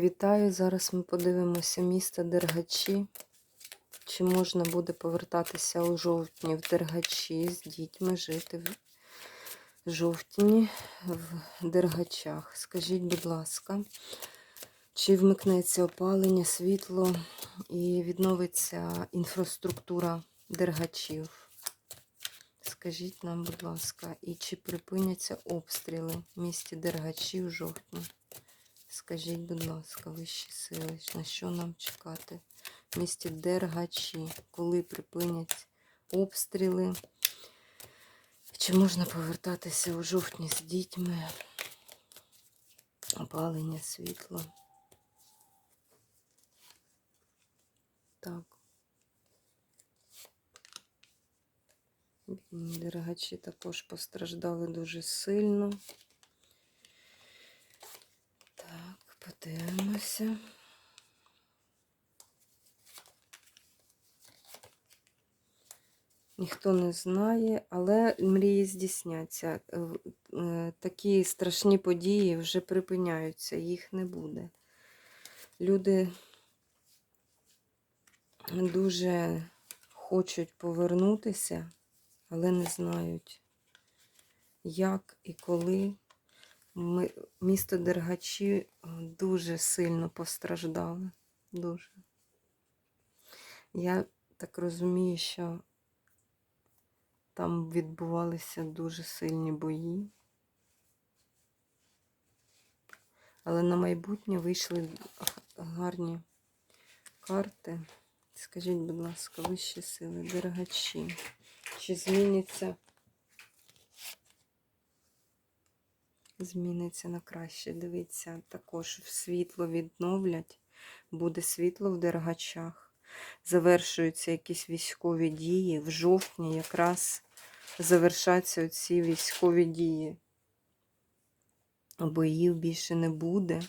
Вітаю! Зараз ми подивимося місто Дергачі. Чи можна буде повертатися у жовтні в Дергачі з дітьми жити в жовтні в Дергачах? Скажіть, будь ласка, чи вмикнеться опалення, світло і відновиться інфраструктура Дергачів? Скажіть нам, будь ласка, і чи припиняться обстріли в місті Дергачі в жовтні? Скажіть, будь ласка, вищі сили, на що нам чекати в місті Дергачі, коли припинять обстріли? Чи можна повертатися у жовтні з дітьми? Опалення, світло. Так. Дергачі також постраждали дуже сильно. Так, подивимося. Ніхто не знає, але мрії здійсняться. Е, е, Такі страшні події вже припиняються, їх не буде. Люди дуже хочуть повернутися, але не знають, як і коли. Місто Дергачі е, дуже сильно постраждало. Дуже. Я так розумію, що там відбувалися дуже сильні бої. Але на майбутнє вийшли гарні карти. Скажіть, будь ласка, вищі сили, дергачі. Чи зміниться? Зміниться на краще. Дивіться, також світло відновлять. Буде світло в дергачах. Завершуються якісь військові дії. В жовтні якраз завершаться ці військові дії. Боїв більше не буде.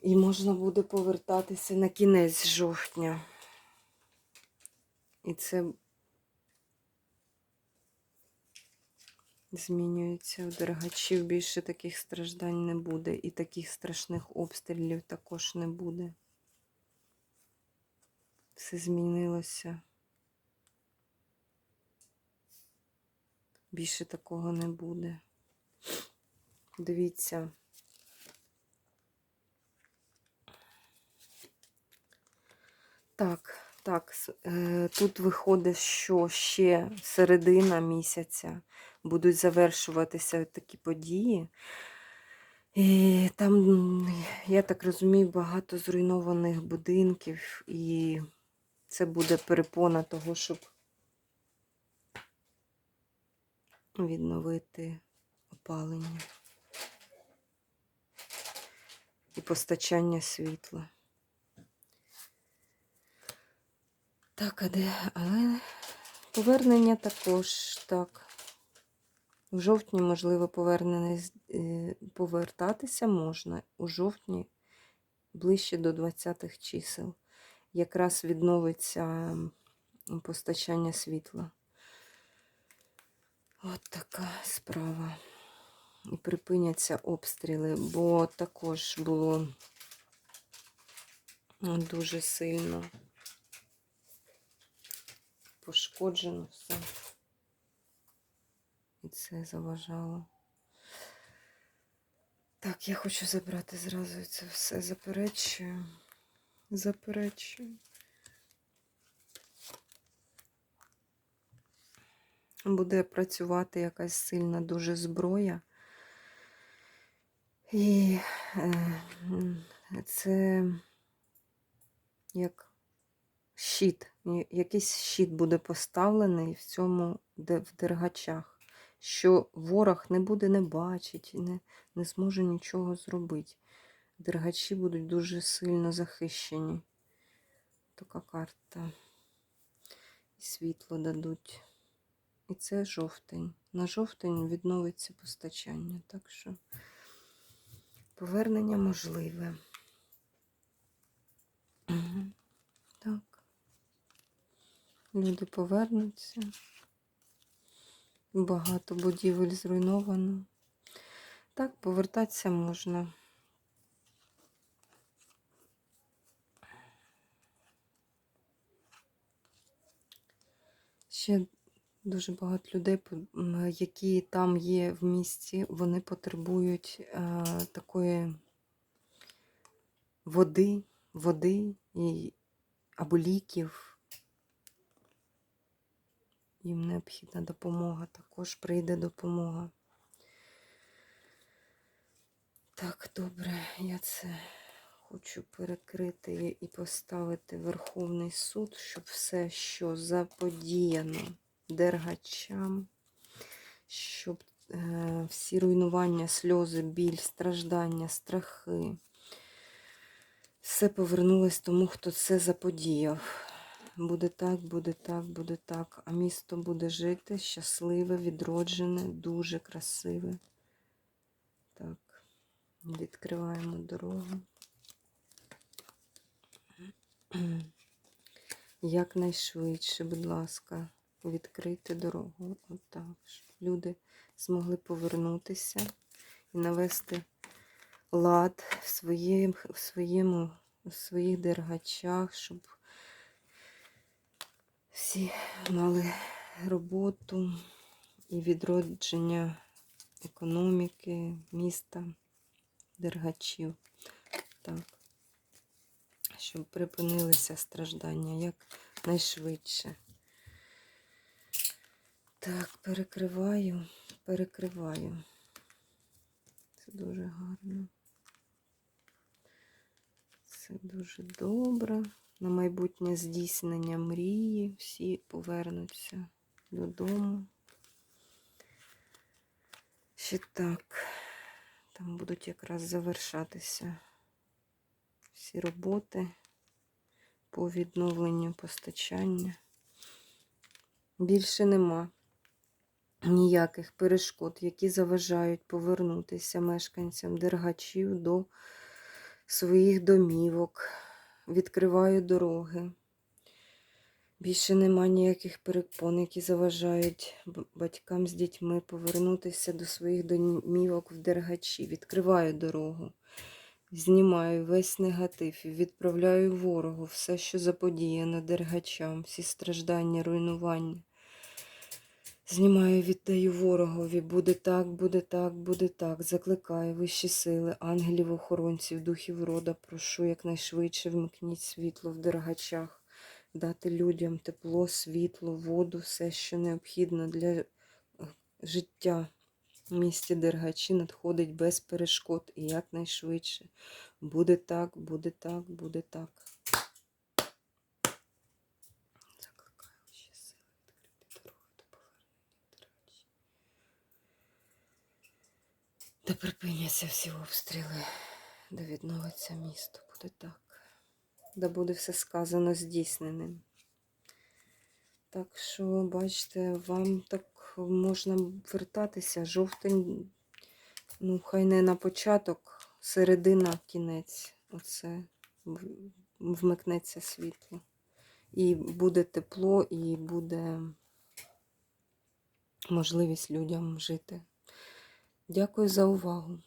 І можна буде повертатися на кінець жовтня. І це змінюється. У дергачів більше таких страждань не буде. І таких страшних обстрілів також не буде. Все змінилося. Більше такого не буде. Дивіться. Так, так, е, тут виходить, що ще середина місяця будуть завершуватися такі події. І там, я так розумію, багато зруйнованих будинків, і це буде перепона того, щоб відновити опалення і постачання світла. Так, а де? Але повернення також так. У жовтні, можливо, е, повертатися можна. У жовтні ближче до 20-х чисел. Якраз відновиться постачання світла. От така справа. І припиняться обстріли, бо також було дуже сильно пошкоджено все. І це заважало. Так, я хочу забрати зразу це все. Заперечую. Заперечую. Буде працювати якась сильна дуже зброя. І е, це як щит. Якийсь щит буде поставлений в цьому в дергачах, що ворог не буде не бачить, не, не зможе нічого зробити. Дергачі будуть дуже сильно захищені. Така карта. І світло дадуть. І це жовтень. На жовтень відновиться постачання. Так що повернення можливе. Угу люди повернуться. Багато будівель зруйновано. Так, повертатися можна. Ще дуже багато людей, які там є в місті, вони потребують е, такої води, води і, або ліків. Їм необхідна допомога, також прийде допомога. Так, добре, я це хочу перекрити і поставити Верховний суд, щоб все, що заподіяно дергачам, щоб е, всі руйнування, сльози, біль, страждання, страхи, все повернулось тому, хто це заподіяв. Буде так, буде так, буде так. А місто буде жити щасливе, відроджене, дуже красиве. Так, відкриваємо дорогу. Якнайшвидше, будь ласка, відкрити дорогу. Отак, щоб люди змогли повернутися і навести лад в, своєм, в, своєму, в своїх дергачах, щоб всі мали роботу і відродження економіки, міста, дергачів. Так. Щоб припинилися страждання як найшвидше. Так, перекриваю, перекриваю. Це дуже гарно. Це дуже добре. На майбутнє здійснення мрії. Всі повернуться додому. Ще так. Там будуть якраз завершатися всі роботи по відновленню постачання. Більше нема ніяких перешкод, які заважають повернутися мешканцям дергачів до своїх домівок. Відкриваю дороги. Більше нема ніяких перепон, які заважають батькам з дітьми повернутися до своїх домівок в дергачі. Відкриваю дорогу. Знімаю весь негатив відправляю ворогу все, що заподіяно дергачам, всі страждання, руйнування. Знімаю, віддаю ворогові. Буде так, буде так, буде так. Закликаю вищі сили, ангелів, охоронців, духів рода. Прошу якнайшвидше вмикніть світло в дергачах, дати людям тепло, світло, воду, все, що необхідно для е, життя в місті Дергачі надходить без перешкод і якнайшвидше. Буде так, буде так, буде так. Закликаю ще сили відкрити дорогу до повернення Дергачі. Де припиняться всі обстріли, де відновиться місто. Буде так. Де буде все сказано здійсненим. Так що, бачите, вам так можна вертатися. Жовтень, ну, хай не на початок, середина, кінець. Оце вмикнеться світло. І буде тепло, і буде можливість людям жити. Дякую за увагу.